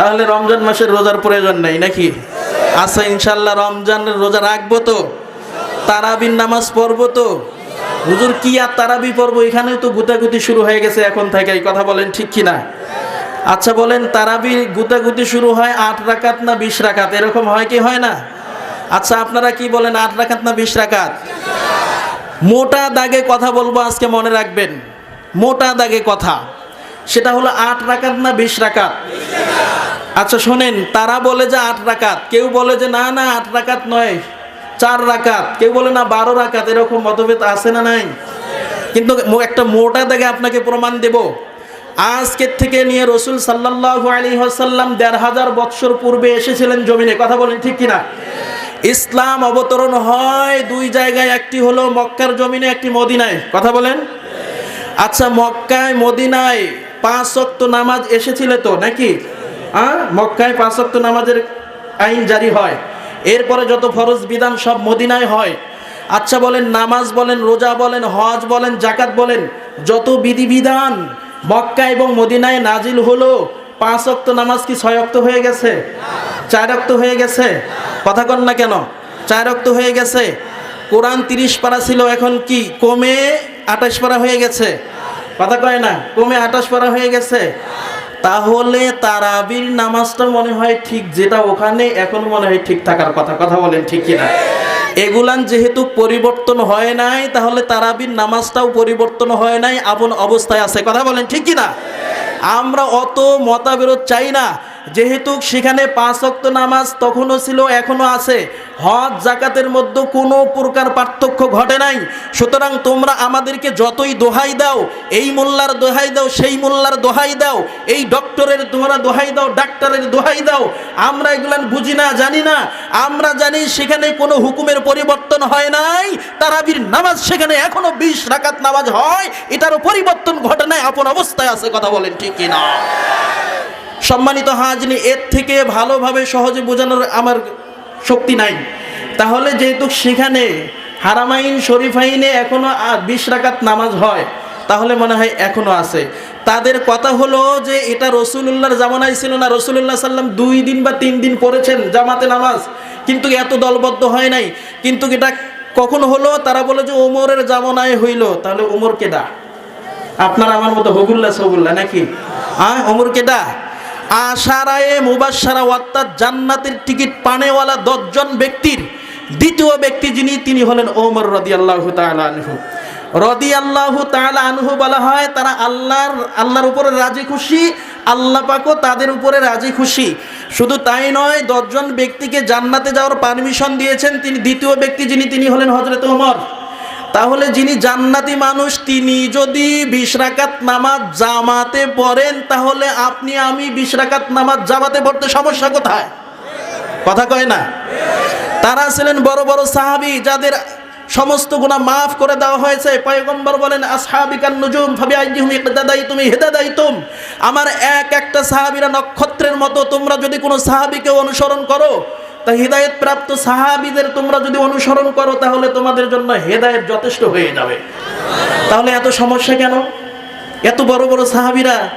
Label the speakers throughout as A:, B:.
A: তাহলে রমজান মাসের রোজার প্রয়োজন নেই, নাকি? আচ্ছা ইনশাল্লাহ রমজানের রোজা রাখব তো। তারাবির নামাজ পড়ব তো। হুজুর, কি আর তারাবি পড়ব? এখানেও তো গুতাগুতি শুরু হয়ে গেছে এখন থেকে, এই কথা বলেন ঠিক কি না আচ্ছা বলেন, তারাবি গুতাগুতি শুরু হয় আট রাকাত না বিশ রাকাত? এরকম হয় কি, হয় না? আচ্ছা আপনারা কি বলেন, আট রাকাত না বিশ রাকাত? মোটা দাগে কথা বলব, আজকে মনে রাখবেন। মোটা দাগে কথা। সেটা হলো আট রাকাত না বিশ রাকাত? আচ্ছা শোনেন, তারা বলে যে আট রাকাত, কেউ বলে যে না না, আট রাকাত নয়, চার রাকাত, কেউ বলে না বারো রাকাত, এরকম মতভেদ আছে না নাই? কিন্তু একটা মোটা দাগে আপনাকে প্রমাণ দেব। আজকের থেকে নিয়ে রসুল সাল্লাহ আলী হাসাল্লাম দেড় হাজার বৎসর পূর্বে এসেছিলেন জমিনে, কথা বলেন ঠিক কিনা? ইসলাম অবতরণ হয় দুই জায়গায়, একটি হলো মক্কার জমিনে, একটি মদিনায়, কথা বলেন? আচ্ছা মক্কায়, মদিনায় পাঁচ ওয়াক্ত নামাজ এসেছিল তো, নাকি? হ্যাঁ মক্কায় পাঁচ ওয়াক্ত নামাজের আইন জারি হয়। এরপরে যত ফরজ বিধান সব মদিনায় হয়। আচ্ছা বলেন, নামাজ বলেন, রোজা বলেন, হজ বলেন জাকাত বলেন, যত বিধিবিধান মক্কা এবং মদিনায় নাজিল হলো পাঁচ ওয়াক্ত নামাজ কি ছয় ওয়াক্ত হয়ে গেছে? চার ওয়াক্ত হয়ে গেছে? কথা কন না কেন? চার ওয়াক্ত হয়ে গেছে। কোরআন তিরিশ পারা ছিল, এখন কি কমে আঠাশ পারা হয়ে গেছে? কথা কয় না, কমে আঠাশ পারা হয়ে গেছে। তাহলে তারাবির নামাজটা মনে হয় ঠিক, যেটা ওখানে এখন মনে হয় ঠিক থাকার কথা। কথা বলেন ঠিক কিনা? এগুলান যেহেতু পরিবর্তন হয় নাই, তাহলে তারাবির নামাজটাও পরিবর্তন হয় নাই, আপন অবস্থায় আছে। কথা বলেন ঠিক কিনা? আমরা অত মতাবিরোধ চাই না। যেহেতু সেখানে পাঁচ অক্ত নামাজ তখনও ছিল এখনও আছে। হজ জাকাতের মধ্যে কোনো প্রকার পার্থক্য ঘটে নাই। সুতরাং তোমরা আমাদেরকে যতই দোহাই দাও, এই মোল্লার দোহাই দাও, সেই মোল্লার দোহাই দাও, এই ডক্টরের তোমরা দোহাই দাও, ডাক্তারের দোহাই দাও, আমরা এগুলান বুঝি না, জানি না। আমরা জানি সেখানে কোনো হুকুমের পরিবর্তন হয় নাই। তারাবির নামাজ সেখানে এখনও বিশ রাকাত নামাজ হয়। এটারও পরিবর্তন ঘটে নাই, আপন অবস্থায় আছে, কথা বলেন ঠিক কিনা? সম্মানিত হাজনি, এর থেকে ভালোভাবে সহজে বোঝানোর আমার শক্তি নাই। তাহলে যেহেতু সেখানে হারামাইন, শরীফাইনে এখনও আ- বিশ রাকাত নামাজ হয়, তাহলে মনে হয় এখনও আছে। তাদের কথা হলো যে এটা রসুলুল্লাহর জামানায় ছিল না, রসুলুল্লাহ সাল্লাম দুই দিন বা তিন দিন পড়েছেন জামাতে নামাজ, কিন্তু এত দলবদ্ধ হয় নাই। কিন্তু এটা কখন হলো? তারা বলে যে ওমরের জামানায় হইল। তাহলে ওমর কেডা? আপনার আমার মতো হগুল্লা সগুল্লা নাকি? হ্যাঁ অমর কেডা? আশারায়ে মুবাসারা অর্থাৎ জান্নাতের টিকিট পানেওয়ালা দশজন ব্যক্তির দ্বিতীয় ব্যক্তি যিনি, তিনি হলেন ওমর রদি আল্লাহ আনহু। রদি আল্লাহ আনহু বলা হয়, তারা আল্লাহর আল্লাহর উপরে রাজি খুশি, আল্লাহ পাকও তাদের উপরে রাজি খুশি। শুধু তাই নয়, দশজন ব্যক্তিকে জান্নাতে যাওয়ার পারমিশন দিয়েছেন তিনি, দ্বিতীয় ব্যক্তি যিনি, তিনি হলেন হজরত ওমর। তাহলে যিনি জান্নাতি মানুষ, তিনি যদি বিশ রাকাত নামাজ জামাতে পড়েন, তাহলে আপনি, আমি বিশ রাকাত নামাজ জামাতে পড়তে সমস্যা কোথায়? কথা কয় না? তারা ছিলেন বড় বড় সাহাবি, যাদের সমস্ত গুণা মাফ করে দেওয়া হয়েছে। পয়গম্বর বলেন, আসহাবিকান নুজুম ফাবি আইজিহুম ইকতাদাই তুমি হেদাদাই তুম আমার এক একটা সাহাবিরা নক্ষত্রের মতো, তোমরা যদি কোনো সাহাবিকে অনুসরণ করো তা হেদায়েত প্রাপ্ত সাহাবীদের তোমরা যদি অনুসরণ করো, তাহলে তোমাদের জন্য হেদায়েত যথেষ্ট হয়ে যাবে। তাহলে এত সমস্যা কেন? এত বড় বড় সাহাবিরা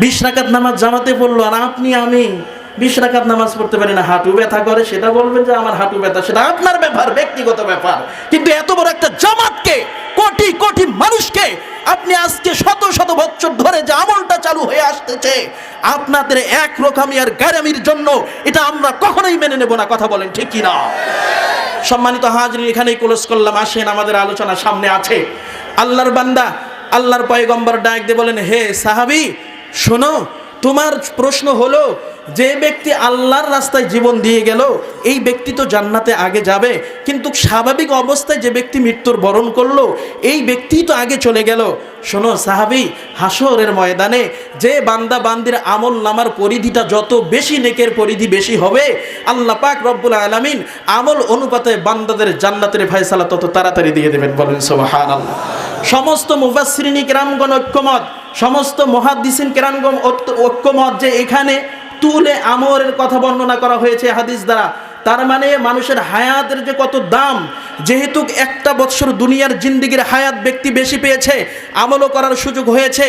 A: বিশ রাকাত নামাজ জামাতে পড়ল, আর আপনি, আমি বিশ রাকাত নামাজ পড়তে পারি না। হাঁটু ব্যথা করে, সেটা বলবেন যে আমার হাঁটু ব্যথা, সেটা আপনার ব্যাপার, ব্যক্তিগত ব্যাপার। কিন্তু এত বড় একটা জামাতকে কোটি কোটি মানুষকে আপনি আজকে শত শত বছর ধরে যে আমলটা চালু হয়ে আসতেছে, আপনাদের এক রকমি আর গ্যারামির জন্য এটা আমরা কখনোই মেনে নেব না। কথা বলেন ঠিক কিনা? সম্মানিত হাজরিন, এখানেই ক্লোজ করলাম। আসেন, আমাদের আলোচনা সামনে আছে। আল্লাহর বান্দা, আল্লাহর পয়গম্বর ডাক দিয়ে বলেন, হে সাহাবি, শোনো, তোমার প্রশ্ন হলো যে ব্যক্তি আল্লাহর রাস্তায় জীবন দিয়ে গেল, এই ব্যক্তি তো জান্নাতে আগে যাবে। কিন্তু স্বাভাবিক অবস্থায় যে ব্যক্তি মৃত্যুর বরণ করল, এই ব্যক্তি তো আগে চলে গেল। শোনো সাহাবি হাসরের ময়দানে যে বান্দা বান্দির আমল নামার পরিধিটা যত বেশি নেকের পরিধি বেশি হবে, আল্লাহ পাক রব্বুল আলামিন আমল অনুপাতে বান্দাদের জান্নাতের ফায়সালা তত তাড়াতাড়ি দিয়ে দেবেন। বলেন সুবহানাল্লাহ। সমস্ত মুফাসসিরিনী কেরামগণ ঐক্যমত, সমস্ত মহাদ্দিসিন কেরামগণ ঐক্যমত যে এখানে তুলে আমরের কথা বর্ণনা করা হয়েছে হাদিস দ্বারা। তার মানে মানুষের হায়াতের যে কত দাম, যেহেতু একটা বৎসর দুনিয়ার জিন্দিগির হায়াত ব্যক্তি বেশি পেয়েছে, আমলও করার সুযোগ হয়েছে,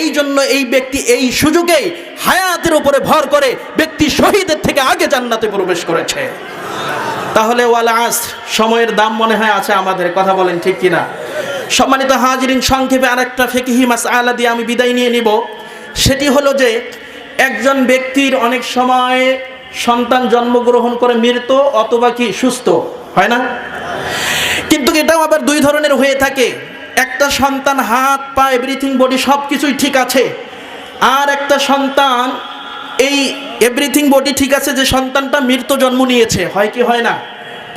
A: এই জন্য এই ব্যক্তি এই সুযোগেই হায়াতের উপরে ভর করে ব্যক্তি শহীদের থেকে আগে জান্নাতে প্রবেশ করেছে। তাহলে ওয়াল আস, সময়ের দাম মনে হয় আছে আমাদের, কথা বলেন ঠিক কিনা? সম্মানিত হাজিরিন, সংক্ষেপে আরেকটা ফেকিহি মাস আলা দিয়ে আমি বিদায় নিয়ে নিব। সেটি হলো যে একজন ব্যক্তির অনেক সময় সন্তান জন্মগ্রহণ করে মৃত অথবা কি সুস্থ, হয় না? কিন্তু এটাও আবার দুই ধরনের হয়ে থাকে। একটা সন্তান হাত, পা এভরিথিং বডি সব কিছুই ঠিক আছে। আর একটা সন্তান এই এভরিথিং বডি ঠিক আছে যে সন্তানটা মৃত জন্ম নিয়েছে, হয় কি, হয় না?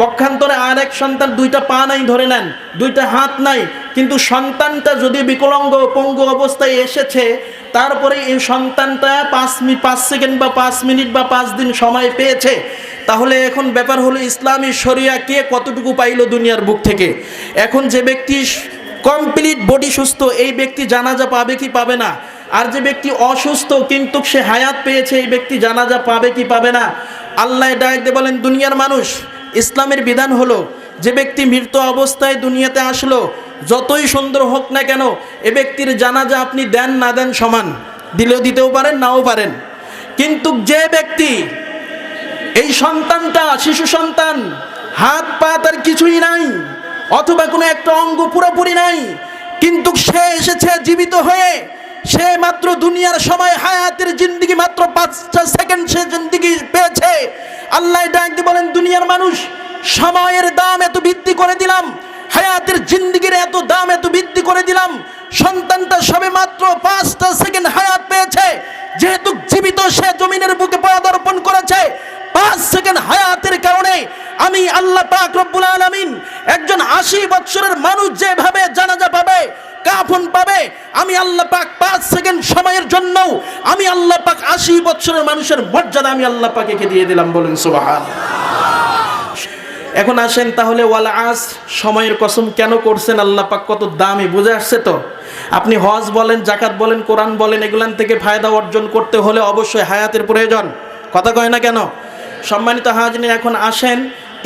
A: পক্ষান্তরে আর এক সন্তান দুইটা পা নাই ধরে নেন, দুইটা হাত নাই। কিন্তু সন্তানটা যদি বিকলাঙ্গ পঙ্গু অবস্থায় এসেছে, তারপরে এই সন্তানটা পাঁচ মিনিট পাঁচ সেকেন্ড বা পাঁচ মিনিট বা পাঁচ দিন সময় পেয়েছে, তাহলে এখন ব্যাপার হলো ইসলামী শরিয়া কে কতটুকু পাইলো দুনিয়ার বুক থেকে? এখন যে ব্যক্তি কমপ্লিট বডি সুস্থ, এই ব্যক্তি জানাজা পাবে কি পাবে না? আর যে ব্যক্তি অসুস্থ কিন্তু সে হায়াত পেয়েছে, এই ব্যক্তি জানাজা পাবে কি পাবে না? আল্লাহ ডাকতে বলেন, দুনিয়ার মানুষ ইসলামের বিধান হলো, যে ব্যক্তি মৃত অবস্থায় দুনিয়াতে আসলো, যতই সুন্দর হোক না কেন, এ ব্যক্তির জানাজা আপনি দেন না দেন সমান। দিলেও দিতেও পারেন, নাও পারেন। কিন্তু যে ব্যক্তি এই সন্তানটা, শিশু সন্তান, হাত পা তার কিছুই নাই, অথবা কোনো একটা অঙ্গ পুরোপুরি নাই, কিন্তু সে এসেছে জীবিত হয়ে, সে মাত্র দুনিয়ার সময় হায়াতের জিন্দিগি মাত্র পাঁচটা সেকেন্ড সে জিন্দিগি পেয়েছে আল্লাহ ডাক দিয়ে বলেন, দুনিয়ার মানুষ, সময়ের দাম এত বৃদ্ধি করে দিলাম, হায়াতের জিন্দিগির এত দাম এত বৃদ্ধি করে দিলাম, সন্তানটা সবে মাত্র পাঁচটা সেকেন্ড হায়াত পেয়েছে, যেহেতু জীবিত সে জমিনের বুকে পদার্পণ করেছে, পাঁচ সেকেন্ড হায়াতের কারণে আমি আল্লাহ পাক রব্বুল আলামিন একজন আশি বৎসরের মানুষ যেভাবে জানাজা পাবে, কাফন পাবে আমি আল্লাহ পাক পাঁচ সেকেন্ড সময়ের জন্য আমি আল্লাহ পাক আশি বৎসরের মানুষের মর্যাদা আমি আল্লাহ পাকে দিয়ে দিলাম, বলেন সুবাহান। এখন আসেন তাহলে, ওয়াল আস, সময়ের কসম কেন করছেন আল্লাহ পাক? কত দামি, বুঝে আসছে তো? আপনি হজ বলেন জাকাত বলেন, কোরআন বলেন, এগুলান থেকে ফায়দা অর্জন করতে হলে অবশ্যই হায়াতের প্রয়োজন। কথা কয় না কেন? সম্মানিত হাজনি, এখন আসেন,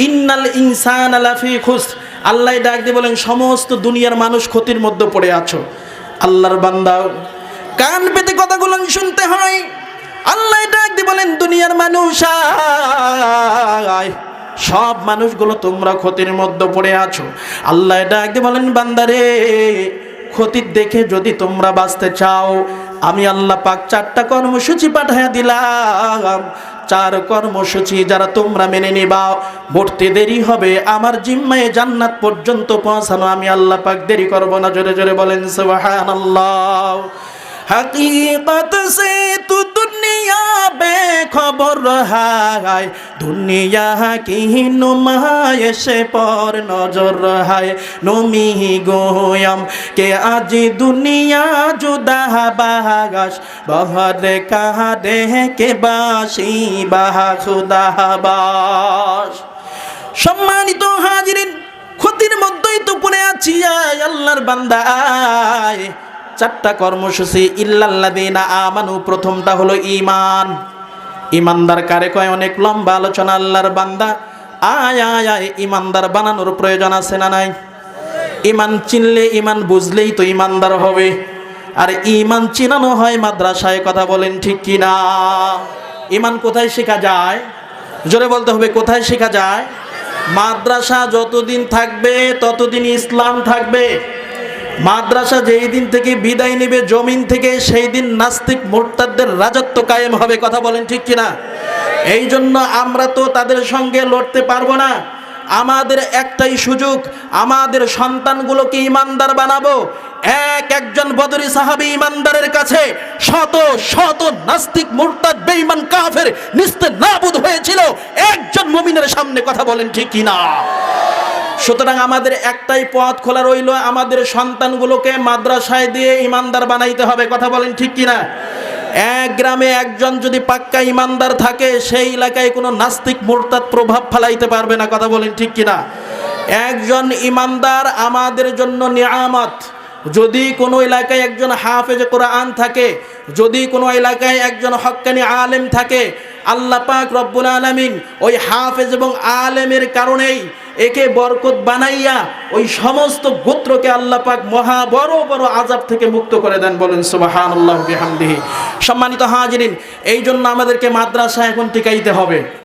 A: ইন্নাল ইনসান আলাফি খুস আল্লাহ ডাক দিয়ে বলেন, সমস্ত দুনিয়ার মানুষ ক্ষতির মধ্যে পড়ে আছো। আল্লাহর বান্দা। কান পেতে কথাগুলো শুনতে হয়। আল্লাহ ডাক দিয়ে বলেন, দুনিয়ার মানুষ সব মানুষগুলো তোমরা ক্ষতির মধ্যে পড়ে আছো। আল্লাহ ডাক দিয়ে বলেন, বান্দারে, ক্ষতির দেখে যদি তোমরা বাঁচতে চাও, আমি আল্লাহ পাক চারটা কর্মসূচি পাঠাইয়া দিলাম। চার কর্মসূচি যারা তোমরা মেনে নিবা। ভর্তি দেরি হবে, আমার জিম্মায় জান্নাত পর্যন্ত পৌঁছানো আমি আল্লাহ পাক দেরি করব না। জোরে জোরে বলেন, সুবহানাল্লাহ। হাকিকত সে দুনিয়া বে খবর হায়, দুনিয়া কি নুমায় সে পর নজর হায়। নমি গোয়াম কে আজি দুনিয়া জুদা বাহাগাস, বহরে কাহা দেহে কে বাসি বাহা খুদা বাস। সম্মানিত হাজিরিন, ক্ষতির মধ্যেই তো পড়ে আছি আল্লাহর বান্দা চারটা কর্মসূচি ইল্লাল্লাদিনা আমানু, প্রথমটা হলো ইমান ইমানদার কারে কয়, অনেক লম্বা আলোচনা, আল্লাহর বান্দা। আয় আয় আয় ইমানদার বানানোর প্রয়োজন আছে না নাই? ইমান চিনলে ইমান বুঝলেই তো ইমানদার হবে। আর ইমান চিনানো হয় মাদ্রাসায়, কথা বলেন ঠিক কি না ইমান কোথায় শেখা যায়? জোরে বলতে হবে, কোথায় শেখা যায়? মাদ্রাসা যতদিন থাকবে, ততদিন ইসলাম থাকবে। মাদ্রাসা যেই দিন থেকে বিদায় নেবে, জমিন থেকে, সেই দিন নাস্তিক মোরতাদের রাজত্ব কায়েম হবে। কথা বলেন ঠিক কিনা? এই জন্য আমরা তো তাদের সঙ্গে লড়তে পারব না। আমাদের একটাই সুযোগ, আমাদের সন্তানগুলোকে ইমানদার বানাবো। এক একজন বদরি সাহাবি ইমানদারের কাছে শত শত নাস্তিক মুরতাদ, বেঈমান, কাফের নিস্তে নাবুদ হয়েছিল। একজন মুমিনের সামনে কথা বলেন ঠিক কিনা? সুতরাং আমাদের একটাই পথ খোলা রইল, আমাদের সন্তানগুলোকে মাদ্রাসায় দিয়ে ইমানদার বানাইতে হবে। কথা বলেন ঠিক কিনা? এক গ্রামে একজন যদি পাক্কা ইমানদার থাকে, সেই এলাকায় কোনো নাস্তিক মোরতাদ প্রভাব ফেলাইতে পারবে না। কথা বলেন ঠিক কিনা? একজন ইমানদার আমাদের জন্য নিয়ামত। যদি কোনো এলাকায় একজন হাফেজ কোরআন থাকে, যদি কোনো এলাকায় একজন হক্কানি আলেম থাকে, আল্লাহ পাক রব্বুল আলামিন ওই হাফেজ এবং আলেমের কারণেই একে বরকত বানাইয়া ওই সমস্ত গোত্রকে আল্লাহ পাক মহা বড় বড় আজাব থেকে মুক্ত করে দেন বলেন সুবহানাল্লাহ বিহামদিহি। সম্মানিত হাজিরিন এই জন্য আমাদেরকে মাদ্রাসা এখন টিকাইতে হবে।